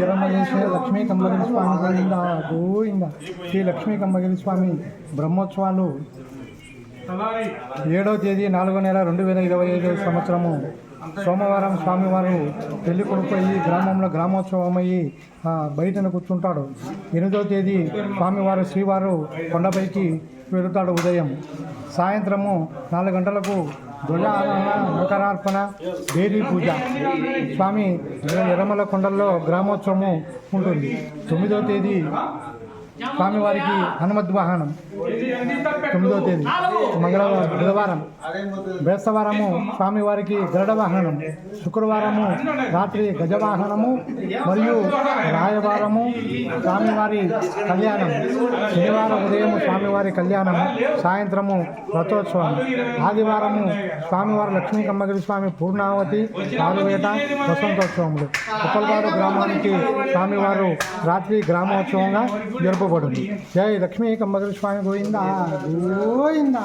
ఎర్రమల్లేశ్వర లక్ష్మీ కమ్మగిరి స్వామి గోవింద గోవింద శ్రీ లక్ష్మీ కమ్మగిరి స్వామి బ్రహ్మోత్సవాలు ఏడవ తేదీ నాలుగో నెల రెండు వేల ఇరవై ఐదు సంవత్సరము. సోమవారం స్వామివారు పెళ్ళి కొడుకు అయ్యి గ్రామంలో గ్రామోత్సవం అయ్యి ఆ, కూర్చుంటాడు. ఎనిమిదవ తేదీ స్వామివారు శ్రీవారు కొండపైకి వెళుతాడు ఉదయం. సాయంత్రము నాలుగు గంటలకు ధ్వజారోహణ మకరార్పణ దేవీ పూజ. స్వామి ఎర్రమల కొండల్లో గ్రామోత్సవము ఉంటుంది. తొమ్మిదవ తేదీ స్వామివారికి హనుమద్ వాహనం తొమ్మిదవ తేదీ. మంగళవారం బుధవారం బేస్తవారము స్వామివారికి గరుడ వాహనం శుక్రవారము రాత్రి గజవాహనము మరియు రాయవారము స్వామివారి కళ్యాణం. శనివారం ఉదయం స్వామివారి కళ్యాణం సాయంత్రము రథోత్సవం. ఆదివారము స్వామివారి లక్ష్మీ కమ్మగిరి స్వామి పూర్ణావతి ఆరువేట వసంతోత్సవములు. ఉప్పల్వారు గ్రామానికి స్వామివారు రాత్రి గ్రామోత్సవంగా జరుపబడింది జై లక్ష్మీ కమ్మగిరి స్వామి పోయిందా పోయిందా